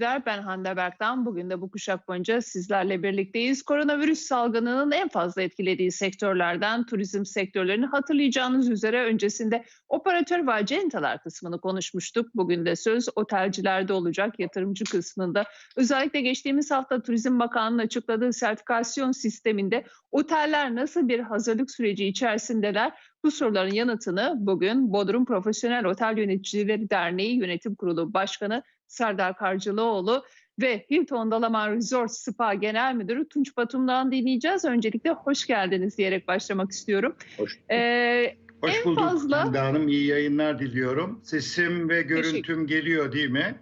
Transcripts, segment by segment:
Ben Hande Berk'tan. Bugün de bu kuşak boyunca sizlerle birlikteyiz. Koronavirüs salgınının en fazla etkilediği sektörlerden turizm sektörlerini hatırlayacağınız üzere öncesinde operatör ve acentalar kısmını konuşmuştuk. Bugün de söz otelcilerde olacak yatırımcı kısmında. Özellikle geçtiğimiz hafta Turizm Bakanlığı'nın açıkladığı sertifikasyon sisteminde oteller nasıl bir hazırlık süreci içerisindeler? Bu soruların yanıtını bugün Bodrum Profesyonel Otel Yöneticileri Derneği Yönetim Kurulu Başkanı Serdar Karcılıoğlu ve Hilton Dalaman Resort Spa Genel Müdürü Tunç Batum'dan dinleyeceğiz. Öncelikle hoş geldiniz diyerek başlamak istiyorum. Hoş, Ee, hoş en bulduk fazla- Hande Hanım. İyi yayınlar diliyorum. Sesim ve görüntüm geliyor değil mi?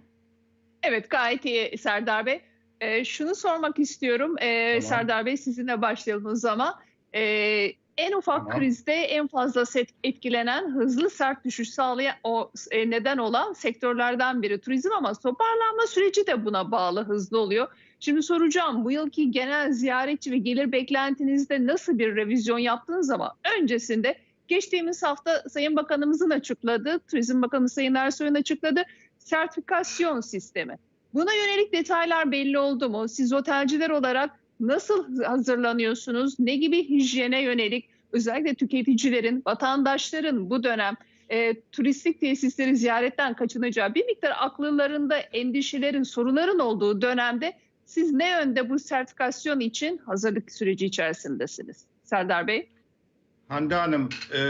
evet gayet iyi Serdar Bey. Ee, şunu sormak istiyorum. Ee, Tamam. Serdar Bey sizinle başlayalım o zaman. Ee, en ufak Tamam. krizde en fazla set etkilenen hızlı sert düşüş sağlayan o e, neden olan sektörlerden biri turizm ama toparlanma süreci de buna bağlı hızlı oluyor. Şimdi soracağım bu yılki genel ziyaretçi ve gelir beklentinizde nasıl bir revizyon yaptınız ama öncesinde geçtiğimiz hafta Sayın Bakanımızın açıkladığı, Turizm Bakanı Sayın Ersoy'un açıkladığı sertifikasyon sistemi. Buna yönelik detaylar belli oldu mu? Siz otelciler olarak nasıl hazırlanıyorsunuz? Ne gibi hijyene yönelik özellikle tüketicilerin, vatandaşların bu dönem e, turistik tesisleri ziyaretten kaçınacağı bir miktar akıllarında endişelerin, soruların olduğu dönemde siz ne yönde bu sertifikasyon için hazırlık süreci içerisindesiniz? Serdar Bey. Hande Hanım, e,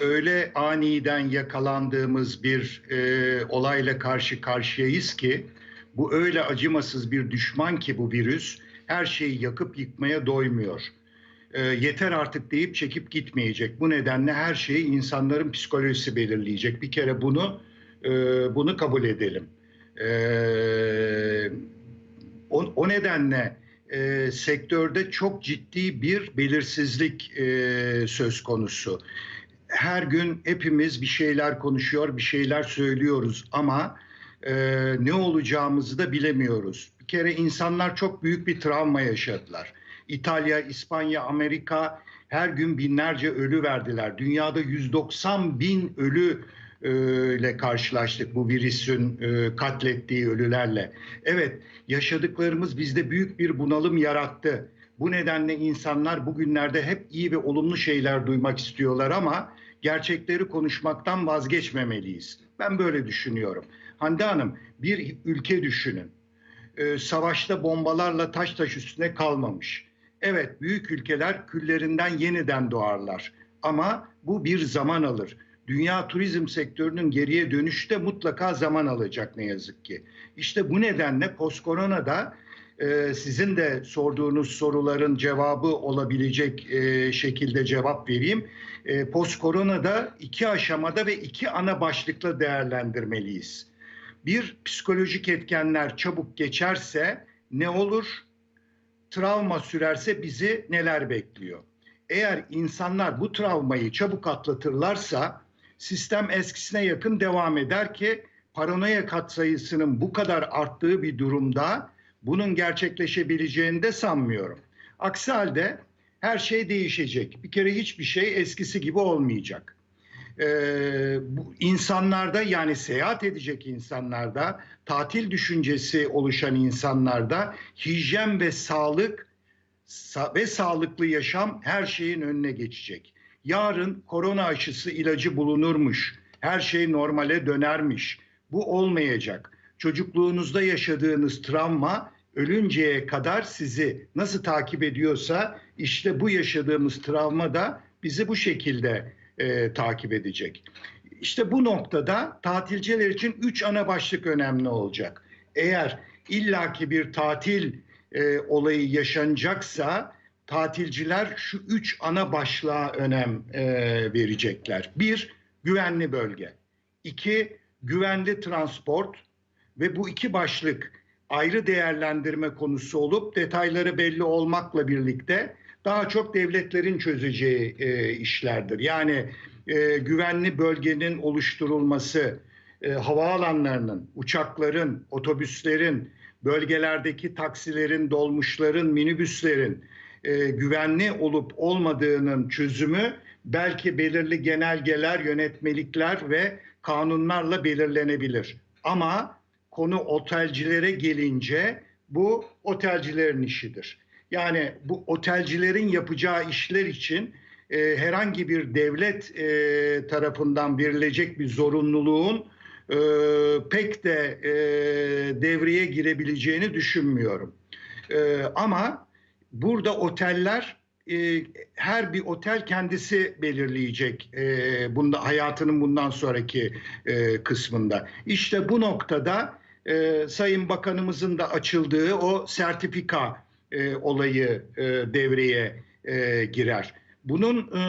öyle aniden yakalandığımız bir e, olayla karşı karşıyayız ki bu öyle acımasız bir düşman ki bu virüs her şeyi yakıp yıkmaya doymuyor. E, yeter artık deyip çekip gitmeyecek. Bu nedenle her şeyi insanların psikolojisi belirleyecek. Bir kere bunu e, bunu kabul edelim. E, o, o nedenle e, sektörde çok ciddi bir belirsizlik e, söz konusu. Her gün hepimiz bir şeyler konuşuyor, bir şeyler söylüyoruz ama e, ne olacağımızı da bilemiyoruz. Bir kere insanlar çok büyük bir travma yaşadılar. İtalya, İspanya, Amerika her gün binlerce ölü verdiler. Dünyada 190 bin ölü e, ile karşılaştık bu virüsün e, katlettiği ölülerle. Evet yaşadıklarımız bizde büyük bir bunalım yarattı. Bu nedenle insanlar bugünlerde hep iyi ve olumlu şeyler duymak istiyorlar ama gerçekleri konuşmaktan vazgeçmemeliyiz. Ben böyle düşünüyorum. Hande Hanım bir ülke düşünün. Ee, savaşta bombalarla taş taş üstüne kalmamış. Evet büyük ülkeler küllerinden yeniden doğarlar. Ama bu bir zaman alır. Dünya turizm sektörünün geriye dönüşü de mutlaka zaman alacak ne yazık ki. İşte bu nedenle post-corona'da e, sizin de sorduğunuz soruların cevabı olabilecek e, şekilde cevap vereyim. E, post-corona'da iki aşamada ve iki ana başlıkla değerlendirmeliyiz. Bir, psikolojik etkenler çabuk geçerse ne olur? Travma sürerse bizi neler bekliyor? Eğer insanlar bu travmayı çabuk atlatırlarsa sistem eskisine yakın devam eder ki paranoya katsayısının bu kadar arttığı bir durumda bunun gerçekleşebileceğini de sanmıyorum. Aksi halde her şey değişecek. Bir kere hiçbir şey eskisi gibi olmayacak. Ee, bu insanlarda yani seyahat edecek insanlarda, tatil düşüncesi oluşan insanlarda hijyen ve sağlık sa- ve sağlıklı yaşam her şeyin önüne geçecek. Yarın korona aşısı ilacı bulunurmuş. Her şey normale dönermiş. Bu olmayacak. Çocukluğunuzda yaşadığınız travma ölünceye kadar sizi nasıl takip ediyorsa işte bu yaşadığımız travma da bizi bu şekilde e, takip edecek. İşte bu noktada tatilciler için üç ana başlık önemli olacak. Eğer illaki bir tatil e, olayı yaşanacaksa tatilciler şu üç ana başlığa önem e, verecekler. Bir, güvenli bölge. İki, güvenli transport ve bu iki başlık ayrı değerlendirme konusu olup detayları belli olmakla birlikte daha çok devletlerin çözeceği e, işlerdir. Yani e, güvenli bölgenin oluşturulması, e, havaalanlarının, uçakların, otobüslerin, bölgelerdeki taksilerin, dolmuşların, minibüslerin e, güvenli olup olmadığının çözümü belki belirli genelgeler, yönetmelikler ve kanunlarla belirlenebilir. Ama konu otelcilere gelince bu otelcilerin işidir. Yani bu otelcilerin yapacağı işler için e, herhangi bir devlet e, tarafından verilecek bir zorunluluğun e, pek de e, devreye girebileceğini düşünmüyorum. E, ama burada oteller e, her bir otel kendisi belirleyecek e, bunda hayatının bundan sonraki e, kısmında. İşte bu noktada e, Sayın Bakanımızın da açıldığı o sertifika e, olayı e, devreye e, girer. Bunun e,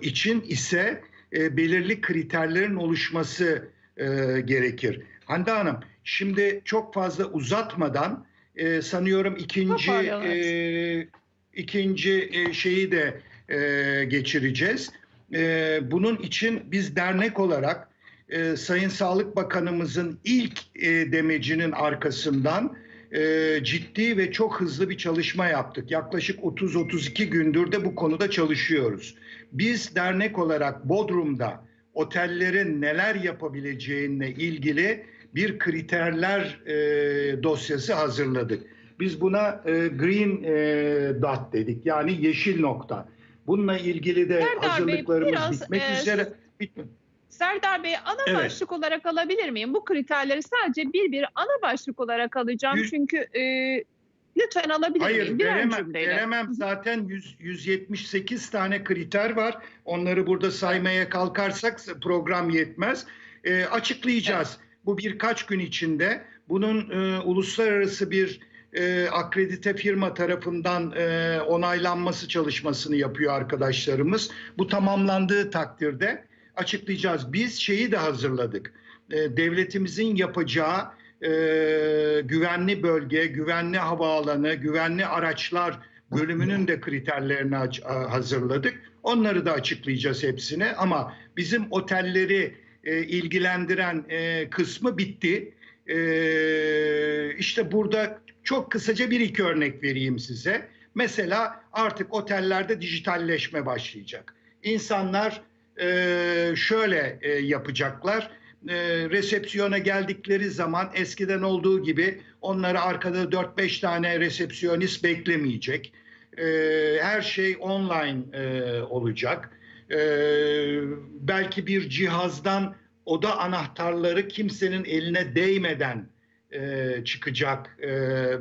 için ise e, belirli kriterlerin oluşması e, gerekir. Hande Hanım, şimdi çok fazla uzatmadan e, sanıyorum ikinci e, ikinci e, şeyi de e, geçireceğiz. E, bunun için biz dernek olarak e, Sayın Sağlık Bakanımızın ilk e, demecinin arkasından e, ciddi ve çok hızlı bir çalışma yaptık. Yaklaşık 30-32 gündür de bu konuda çalışıyoruz. Biz dernek olarak Bodrum'da otellerin neler yapabileceğine ilgili bir kriterler e, dosyası hazırladık. Biz buna e, green e, dot dedik yani yeşil nokta. Bununla ilgili de Serdar Bey, hazırlıklarımız biraz, bitmek e, üzere. Bitme. Serdar Bey ana Evet. başlık olarak alabilir miyim? Bu kriterleri sadece bir bir ana başlık olarak alacağım. Yüz- Çünkü e, lütfen alabilir Hayır miyim? Birer veremem, cümleyle. veremem. Zaten 100, 178 tane kriter var. Onları burada saymaya kalkarsak program yetmez. Ee, açıklayacağız. Bu birkaç gün içinde bunun e, uluslararası bir e, akredite firma tarafından e, onaylanması çalışmasını yapıyor arkadaşlarımız. Bu tamamlandığı takdirde açıklayacağız. Biz şeyi de hazırladık. E, devletimizin yapacağı e, güvenli bölge, güvenli havaalanı, güvenli araçlar bölümünün de kriterlerini hazırladık. Onları da açıklayacağız hepsini ama bizim otelleri e, ilgilendiren e, kısmı bitti. E, işte burada çok kısaca bir iki örnek vereyim size. Mesela artık otellerde dijitalleşme başlayacak. İnsanlar e, şöyle e, yapacaklar e, resepsiyona geldikleri zaman eskiden olduğu gibi onları arkada 4-5 tane resepsiyonist beklemeyecek. E, her şey online e, olacak. E, belki bir cihazdan oda anahtarları kimsenin eline değmeden e, çıkacak e,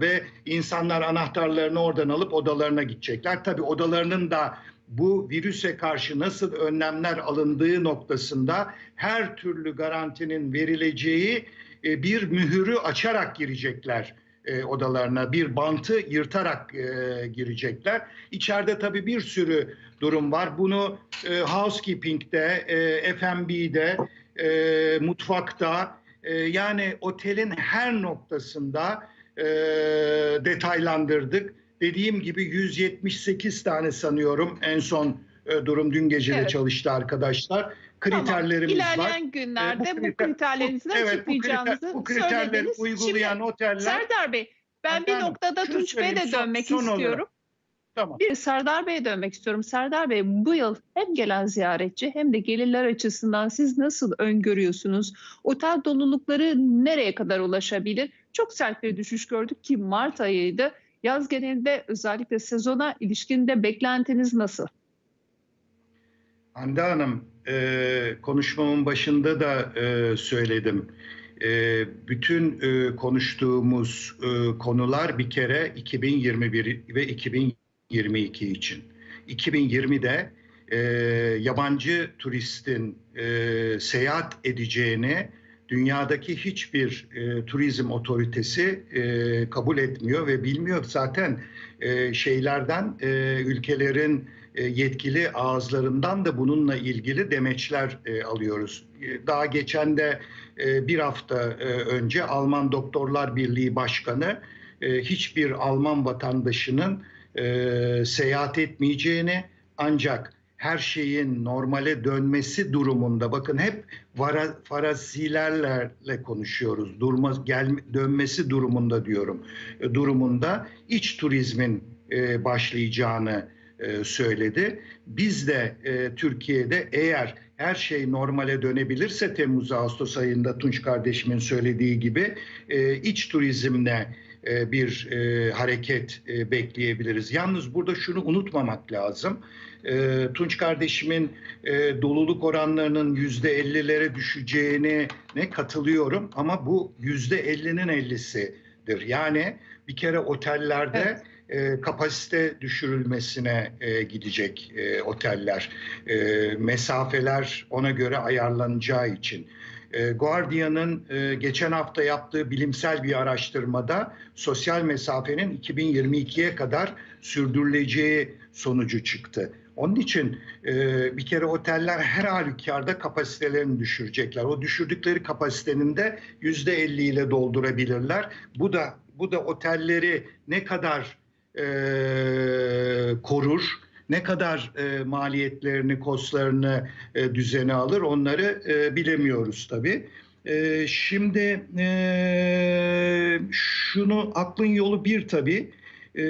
ve insanlar anahtarlarını oradan alıp odalarına gidecekler. Tabii odalarının da bu virüse karşı nasıl önlemler alındığı noktasında her türlü garantinin verileceği e, bir mühürü açarak girecekler e, odalarına. Bir bantı yırtarak e, girecekler. İçeride tabii bir sürü durum var. Bunu e, housekeeping'de, e, F&B'de, mutfakta yani otelin her noktasında detaylandırdık. Dediğim gibi 178 tane sanıyorum en son e, durum dün gece de Evet. çalıştı arkadaşlar. Kriterlerimiz tamam. var. İlerleyen günlerde E, bu bu, kriter- bu- evet, bu, açıklayacağınızı kriter, bu kriterleri uygulayan Şimdi oteller Serdar Bey ben bir Efendim, noktada şunu Tunç Bey'e de son- dönmek son olarak. istiyorum. tamam. Bir Serdar Bey'e dönmek istiyorum. Serdar Bey bu yıl hem gelen ziyaretçi hem de gelirler açısından siz nasıl öngörüyorsunuz? Otel dolulukları nereye kadar ulaşabilir? Çok sert bir düşüş gördük ki Mart ayıydı. Yaz genelinde özellikle sezona ilişkinde beklentiniz nasıl? Hande Hanım, e, konuşmamın başında da e, söyledim. E, bütün e, konuştuğumuz e, konular bir kere 2021 ve 2022 için. 2020'de e, yabancı turistin e, seyahat edeceğini dünyadaki hiçbir e, turizm otoritesi e, kabul etmiyor ve bilmiyor. Zaten e, şeylerden e, ülkelerin e, yetkili ağızlarından da bununla ilgili demeçler e, alıyoruz. E, Daha geçen de e, bir hafta e, önce Alman Doktorlar Birliği Başkanı e, hiçbir Alman vatandaşının e, seyahat etmeyeceğini ancak her şeyin normale dönmesi durumunda bakın hep vara, farazilerle konuşuyoruz. Durma, gel, dönmesi durumunda diyorum. E, durumunda iç turizmin e, başlayacağını e, söyledi. Biz de e, Türkiye'de eğer her şey normale dönebilirse Temmuz Ağustos ayında Tunç kardeşimin söylediği gibi e, iç turizmle e, bir e, hareket e, bekleyebiliriz. Yalnız burada şunu unutmamak lazım. E, Tunç kardeşimin e, doluluk oranlarının yüzde ellilere düşeceğine ne katılıyorum ama bu yüzde ellinin ellisidir. Yani bir kere otellerde Evet. E, kapasite düşürülmesine e, gidecek e, oteller. E, mesafeler ona göre ayarlanacağı için. E, Guardian'ın e, geçen hafta yaptığı bilimsel bir araştırmada sosyal mesafenin 2022'ye kadar sürdürüleceği sonucu çıktı. Onun için e, bir kere oteller her halükarda kapasitelerini düşürecekler. O düşürdükleri kapasitenin de yüzde 50 ile doldurabilirler. Bu da bu da otelleri ne kadar e, korur, ne kadar e, maliyetlerini, kostlarını e, düzene alır onları e, bilemiyoruz tabii. E, şimdi e, şunu aklın yolu bir tabii. E,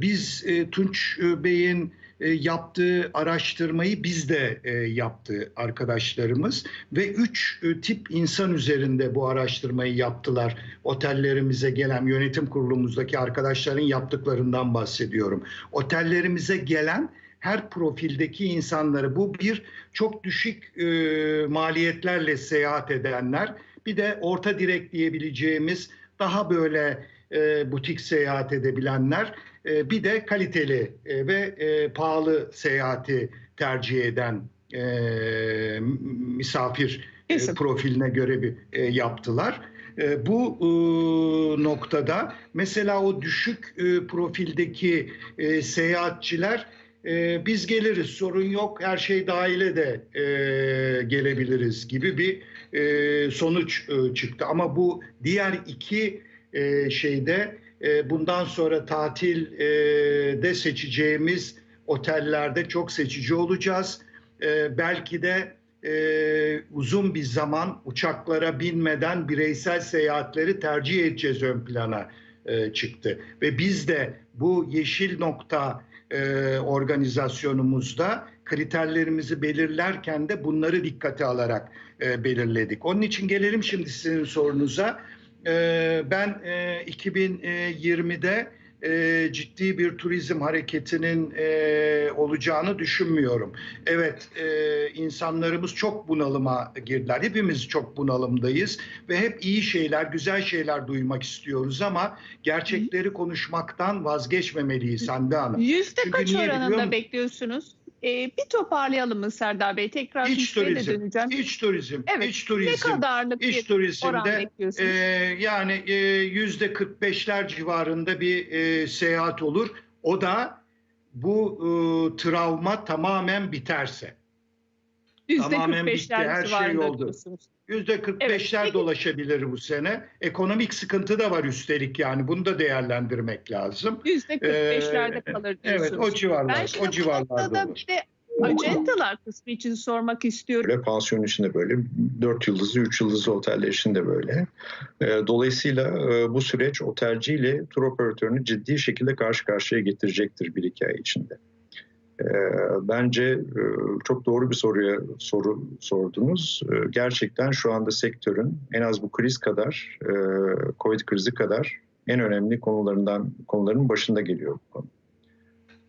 biz e, Tunç Bey'in e, yaptığı araştırmayı biz de e, yaptı arkadaşlarımız ve üç e, tip insan üzerinde bu araştırmayı yaptılar. Otellerimize gelen yönetim kurulumuzdaki arkadaşların yaptıklarından bahsediyorum. Otellerimize gelen her profildeki insanları bu bir çok düşük maliyetlerle seyahat edenler bir de orta direk diyebileceğimiz daha böyle e, butik seyahat edebilenler e, bir de kaliteli e, ve e, pahalı seyahati tercih eden e, misafir e, profiline göre bir e, yaptılar. E, bu e, noktada mesela o düşük e, profildeki e, seyahatçiler e, biz geliriz sorun yok her şey dahile de e, gelebiliriz gibi bir e, sonuç e, çıktı. Ama bu diğer iki e, şeyde e, bundan sonra tatilde seçeceğimiz otellerde çok seçici olacağız. E, belki de e, uzun bir zaman uçaklara binmeden bireysel seyahatleri tercih edeceğiz ön plana e, çıktı. Ve biz de bu yeşil nokta e, organizasyonumuzda kriterlerimizi belirlerken de bunları dikkate alarak e, belirledik. Onun için gelelim şimdi sizin sorunuza. E, ben e, 2020'de e, ciddi bir turizm hareketinin e, olacağını düşünmüyorum. Evet e, insanlarımız çok bunalıma girdiler. Hepimiz çok bunalımdayız ve hep iyi şeyler, güzel şeyler duymak istiyoruz ama gerçekleri konuşmaktan vazgeçmemeliyiz Hande Hanım. Yüzde Çünkü kaç oranında bekliyorsunuz? Ee, bir toparlayalım mı Serdar Bey? Tekrar İç turizm, döneceğim. iç turizm, Evet, iç Ne turizm, kadarlık iç bir turizmde e, yani e, yüzde 45'ler civarında bir e, seyahat olur. O da bu e, travma tamamen biterse. Yüzde tamamen bitti, 45'ler her şey civarında oldu. diyorsunuz. Yüzde 45'ler peki- dolaşabilir bu sene. Ekonomik sıkıntı da var üstelik yani bunu da değerlendirmek lazım. Yüzde 45'lerde Ee, kalır Evet diyorsunuz. o civarlar, ben şimdi o civarlarda olur. bir de acendalar kısmı için sormak istiyorum. böyle, pansiyon için de böyle, 4 yıldızlı, 3 yıldızlı oteller için de böyle. Ee, Dolayısıyla e, bu süreç otelciyle tur operatörünü ciddi şekilde karşı karşıya getirecektir bir iki ay içinde. Ee, Bence e, çok doğru bir soruya soru sordunuz. Ee, Gerçekten şu anda sektörün en az bu kriz kadar, e, Covid krizi kadar en önemli konularından konuların başında geliyor bu konu.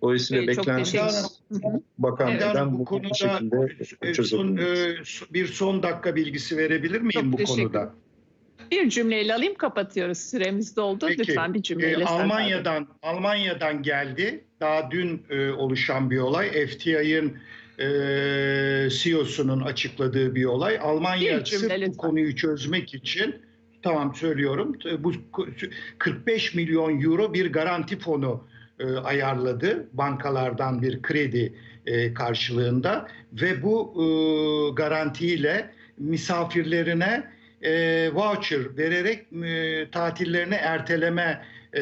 Dolayısıyla Ee, beklentimiz teşekkür ederim. bakan Evet. neden bu bu, konuda bu şekilde E, son, e, bir son dakika bilgisi verebilir miyim Çok bu teşekkür konuda? Bir cümleyle alayım kapatıyoruz. Süremiz doldu. Peki. Lütfen bir E, cümleyle. Bey. Almanya'dan Almanya'dan geldi. Daha dün e, oluşan bir olay. FTI'nin e, CEO'sunun açıkladığı bir olay. Almanya Bir cümle sırf bu konuyu çözmek için tamam söylüyorum. e, Bu 45 milyon euro bir garanti fonu e, ayarladı bankalardan bir kredi e, karşılığında ve bu e, garantiyle misafirlerine e, voucher vererek e, tatillerini erteleme e,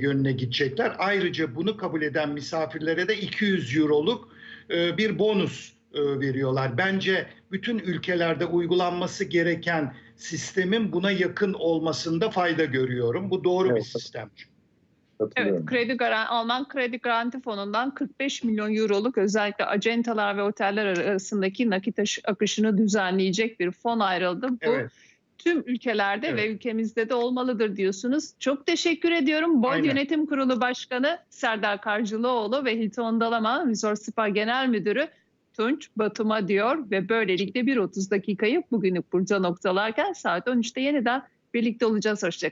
yönüne gidecekler. Ayrıca bunu kabul eden misafirlere de 200 euroluk e, bir bonus e, veriyorlar. Bence bütün ülkelerde uygulanması gereken sistemin buna yakın olmasında fayda görüyorum. Bu doğru bir Evet. sistem. Katılıyorum. Evet, kredi Alman Kredi Garanti Fonu'ndan 45 milyon euroluk özellikle acentalar ve oteller arasındaki nakit akışını düzenleyecek bir fon ayrıldı. Bu Evet. Tüm ülkelerde Evet. ve ülkemizde de olmalıdır diyorsunuz. Çok teşekkür ediyorum. Board Aynen. Yönetim Kurulu Başkanı Serdar Karcılıoğlu ve Hilton Dalaman Resort Spa Genel Müdürü Tunç Batum'a diyor ve böylelikle bir 30 dakikayı bugünlük burada noktalarken saat 13'te yeniden birlikte olacağız. Hoşçakalın.